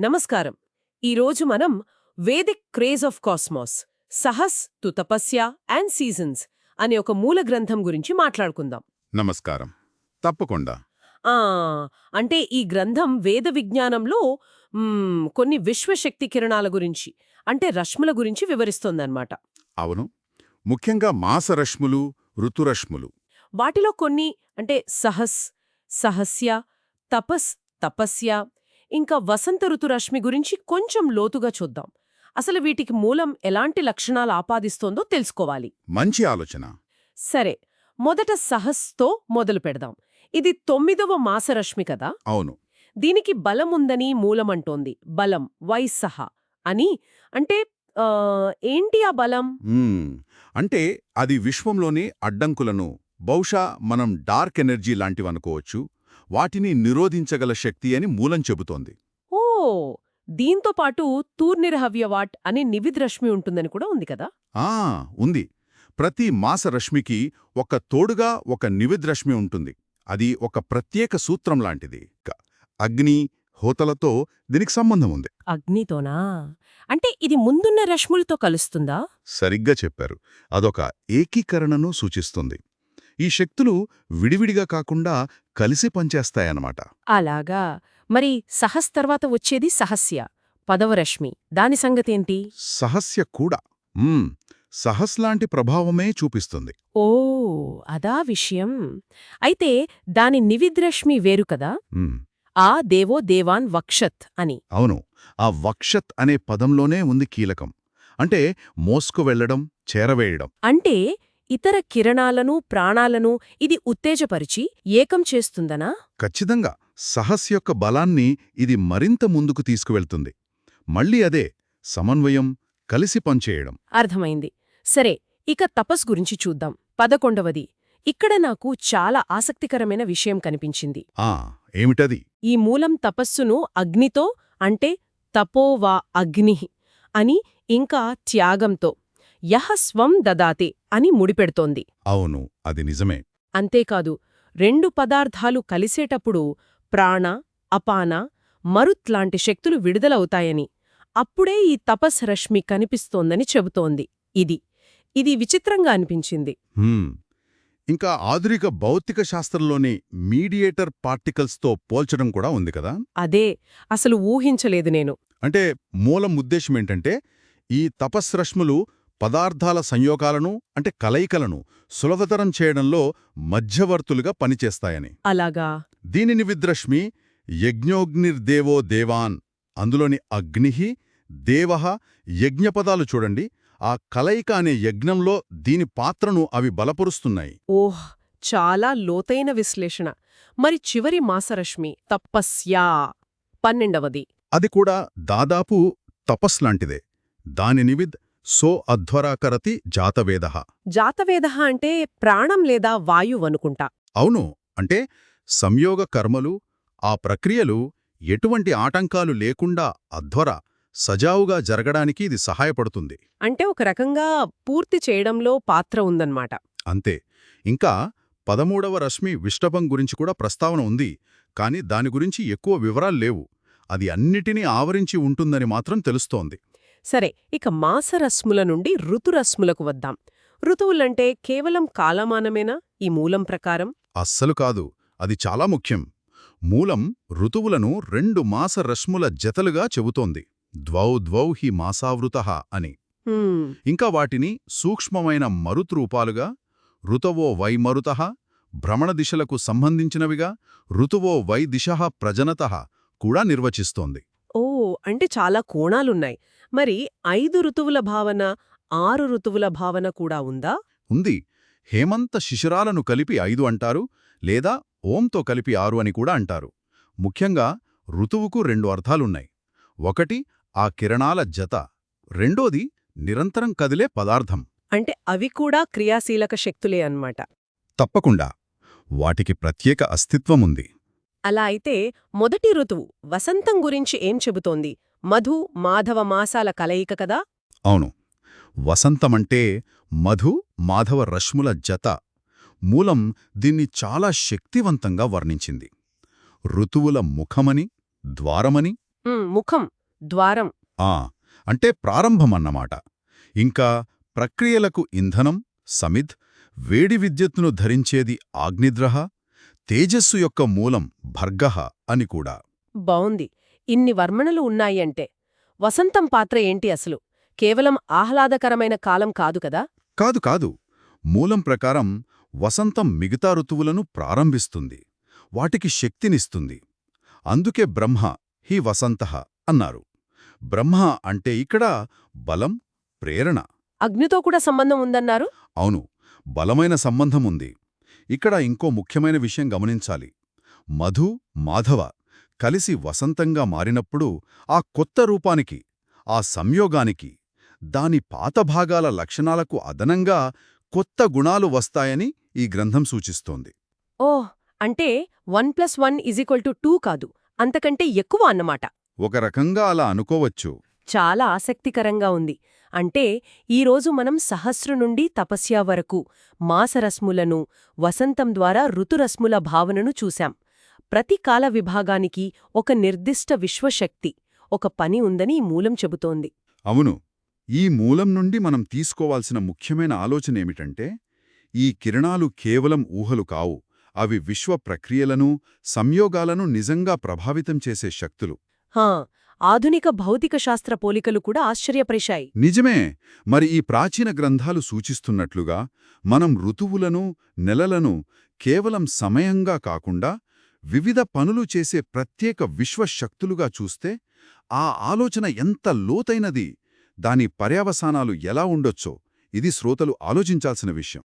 నమస్కారం. ఈరోజు మనం Vedic craze of cosmos Sahas to Tapasya and seasons అనే ఒక మూల గ్రంథం గురించి మాట్లాడుకుందాం. నమస్కారం. తప్పకుండా. ఆ అంటే ఈ గ్రంథం వేద విజ్ఞానంలో కొన్ని విశ్వశక్తి కిరణాల గురించి అంటే రశ్ముల గురించి వివరిస్తోందన్నమాట. అవును. ముఖ్యంగా మాసరశ్ములు ఋతురశ్ములు వాటిలో కొన్ని అంటే సహస్ సహస్య తపస్ తపస్య ఇంకా వసంత ఋతురశ్మి గురించి కొంచెం లోతుగా చూద్దాం. అసలు వీటికి మూలం ఎలాంటి లక్షణాలు ఆపాదిస్తోందో తెలుసుకోవాలి. మంచి ఆలోచన. సరే మొదట సహస్తో మొదలు పెడదాం. ఇది తొమ్మిదవ మాసరశ్మి కదా? అవును. దీనికి బలముందని మూలమంటోంది బలం వైసహ అని. అంటే ఏంటి ఆ బలం. అంటే అది విశ్వంలోని అడ్డంకులను బహుశా మనం డార్క్ ఎనర్జీ లాంటివనుకోవచ్చు. వాటిని నిరోధించగల శక్తి అని మూలం చెబుతోంది. ఓ! దీంతో పాటు తూర్నిరహవ్యవాట్ అనే నివిద్రశ్మి ఉంటుందని కూడా ఉంది కదా? ఆ! ఉంది. ప్రతి మాసరశ్మికి ఒక తోడుగా ఒక నివిద్రశ్మి ఉంటుంది. అది ఒక ప్రత్యేక సూత్రం లాంటిది. అగ్ని హోతలతో దీనికి సంబంధం ఉంది. అగ్నితోనా? అంటే ఇది ముందున్న రశ్ములతో కలుస్తుందా? సరిగ్గా చెప్పారు. అదొక ఏకీకరణను సూచిస్తుంది. ఈ శక్తులు విడివిడిగా కాకుండా కలిసి పనిచేస్తాయన్నమాట. అలాగా. మరి సహస్ తర్వాత వచ్చేది సహస్య పదవ రశ్మి దాని సంగతేంటి? సహస్య కూడా. సహస్ లాంటి ప్రభావమే చూపిస్తుంది. ఓ అదా విషయం. అయితే దాని నివిద్రశ్మి వేరు కదా? ఆ దేవో దేవాన్ వక్షత్ అని. అవును. ఆ వక్షత్ అనే పదంలోనే ఉంది కీలకం. అంటే మోస్కు వెళ్ళడం చేరవేయడం. అంటే ఇతర కిరణాలను ప్రాణాలను ఇది ఉత్తేజపరిచి ఏకం చేస్తుందనా? ఖచ్చితంగా. సహస్ యొక్క బలాన్ని ఇది మరింత ముందుకు తీసుకువెళ్తుంది. మళ్ళీ అదే సమన్వయం కలిసి పనిచేయడం. అర్థమైంది. సరే ఇక తపస్ గురించి చూద్దాం. పదకొండవది. ఇక్కడ నాకు చాలా ఆసక్తికరమైన విషయం కనిపించింది. ఆ ఏమిటది? ఈ మూలం తపస్సును అగ్నితో అంటే తపోవా అగ్ని అని ఇంకా త్యాగంతో యహ స్వం దదాతే అని ముడిపెడుతోంది. అవును అది నిజమే. అంతేకాదు రెండు పదార్థాలు కలిసేటప్పుడు ప్రాణ అపాన మరుత్ లాంటి శక్తులు విడుదలవుతాయని. అప్పుడే ఈ తపస్ రశ్మి కనిపిస్తోందని చెబుతోంది. ఇది ఇది విచిత్రంగా అనిపించింది. ఇంకా ఆధునిక భౌతిక శాస్త్రంలోని మీడియేటర్ పార్టికల్స్తో పోల్చడం కూడా ఉంది కదా? అదే అసలు ఊహించలేదు నేను. అంటే మూలం ఉద్దేశం ఏంటంటే ఈ తపస్రశ్ములు పదార్థాల సంయోగాలను అంటే కలయికలను సులభతరం చేయడంలో మధ్యవర్తులుగా పనిచేస్తాయని. అలాగా? దీనిని విద్రశ్మి యజ్ఞోగ్నిర్దేవో దేవాన్. అందులోని అగ్నిహి దేవః యజ్ఞపదాలు చూడండి. ఆ కలయిక అనే యజ్ఞంలో దీని పాత్రను అవి బలపరుస్తున్నాయి. ఓహ్! చాలా లోతైన విశ్లేషణ. మరి చివరి మాసరశ్మి తపస్యా. పన్నెండవది. అది కూడా దాదాపు తపస్ లాంటిదే. దాని నివిద్ సో అధ్వరాకరతి జాతవేద. జాతవేద అంటే ప్రాణం లేదా వాయువనుకుంటా అవును అంటే సంయోగ కర్మలు ఆ ప్రక్రియలు ఎటువంటి ఆటంకాలు లేకుండా అధ్వర సజావుగా జరగడానికి ఇది సహాయపడుతుంది. అంటే ఒక రకంగా పూర్తి చేయడంలో పాత్ర ఉందన్నమాట. అంతే. ఇంకా పదమూడవ రశ్మి విష్టపం గురించి కూడా ప్రస్తావన ఉంది. కాని దాని గురించి ఎక్కువ వివరాలు లేవు. అది అన్నిటినీ ఆవరించి ఉంటుందని మాత్రం తెలుస్తోంది. సరే ఇక మాసరశ్ముల నుండి ఋతురశ్ములకు వద్దాం. ఋతువులంటే కేవలం కాలమానమేనా? ఈ మూలం ప్రకారం? అస్సలు కాదు. అది చాలా ముఖ్యం. మూలం ఋతువులను రెండు మాస రశ్ముల జతలుగా చెబుతోంది. ద్వౌ ద్వౌ హి మాసావృత అని. ఇంకా వాటిని సూక్ష్మమైన మరుత్రూపాలుగా ఋతవో వై మరుత భ్రమణ దిశలకు సంబంధించినవిగా ఋతువో వై దిశ ప్రజనత కూడా నిర్వచిస్తోంది. ఓ అంటే చాలా కోణాలున్నాయి. మరి ఐదు ఋతువుల భావన ఆరు ఋతువుల భావన కూడా ఉందా? ఉంది. హేమంత శిశిరాలను కలిపి ఐదు అంటారు లేదా ఓంతో కలిపి ఆరు అని కూడా అంటారు. ముఖ్యంగా ఋతువుకు రెండు అర్థాలున్నాయి. ఒకటి ఆ కిరణాల జత. రెండోది నిరంతరం కదిలే పదార్థం. అంటే అవి కూడా క్రియాశీలక శక్తులే అన్నమాట. తప్పకుండా. వాటికి ప్రత్యేక అస్తిత్వముంది. అలా అయితే మొదటి ఋతువు వసంతం గురించి ఏం చెబుతోంది? మధు మాధవ మాసాల కలయిక కదా? అవును. వసంతమంటే మధు మాధవ రశ్ముల జత. మూలం దీన్ని చాలా శక్తివంతంగా వర్ణించింది. ఋతువుల ముఖమని ద్వారమని? ముఖం ద్వారం. ఆ అంటే ప్రారంభమన్నమాట. ఇంకా ప్రక్రియలకు ఇంధనం సమిధ్ వేడి విద్యుత్తును ధరించేది ఆగ్నిద్రహ తేజస్సు యొక్క మూలం భర్గః అని కూడా. బావుంది. ఇన్ని వర్మణలు ఉన్నాయంటే వసంతం పాత్ర ఏంటి అసలు? కేవలం ఆహ్లాదకరమైన కాలం కాదు కదా? కాదు కాదు. మూలం ప్రకారం వసంతం మిగతా ఋతువులను ప్రారంభిస్తుంది వాటికి శక్తినిస్తుంది. అందుకే బ్రహ్మ హి వసంతః అన్నారు. బ్రహ్మ అంటే ఇక్కడ బలం ప్రేరణ. అగ్నితో కూడా సంబంధం ఉందన్నారు? అవును బలమైన సంబంధం ఉంది. ఇక్కడ ఇంకో ముఖ్యమైన విషయం గమనించాలి. మధు మాధవ కలిసి వసంతంగా మారినప్పుడు ఆ కొత్త రూపానికి ఆ సంయోగానికి దాని పాత భాగాల లక్షణాలకు అదనంగా కొత్త గుణాలు వస్తాయని ఈ గ్రంథం సూచిస్తోంది. ఓహ్! అంటే one plus one equal to two కాదు అంతకంటే ఎక్కువ అన్నమాట. ఒక రకంగా అలా అనుకోవచ్చు. చాలా ఆసక్తికరంగా ఉంది. అంటే ఈరోజు మనం సహస్ర నుండి తపస్య వరకు మాసరశ్ములను వసంతం ద్వారా ఋతురశ్ముల భావనను చూశాం. ప్రతి కాల విభాగానికి ఒక నిర్దిష్ట విశ్వశక్తి ఒక పని ఉందని ఈ మూలం చెబుతోంది. అవును. ఈ మూలం నుండి మనం తీసుకోవాల్సిన ముఖ్యమైన ఆలోచనేమిటంటే ఈ కిరణాలు కేవలం ఊహలు కావు అవి విశ్వ ప్రక్రియలను సంయోగాలను నిజంగా ప్రభావితం చేసే శక్తులు. హా ఆధునిక భౌతిక శాస్త్ర పోలికలు కూడా ఆశ్చర్యపరిశాయి నిజమే. మరి ఈ ప్రాచీన గ్రంథాలు సూచిస్తున్నట్లుగా మనం ఋతువులను నెలలను కేవలం సమయంగా కాకుండా వివిధ పనులు చేసే ప్రత్యేక విశ్వశక్తులుగా చూస్తే ఆ ఆలోచన ఎంత లోతైనది దాని పర్యవసానాలు ఎలా ఉండొచ్చో ఇది శ్రోతలు ఆలోచించాల్సిన విషయం.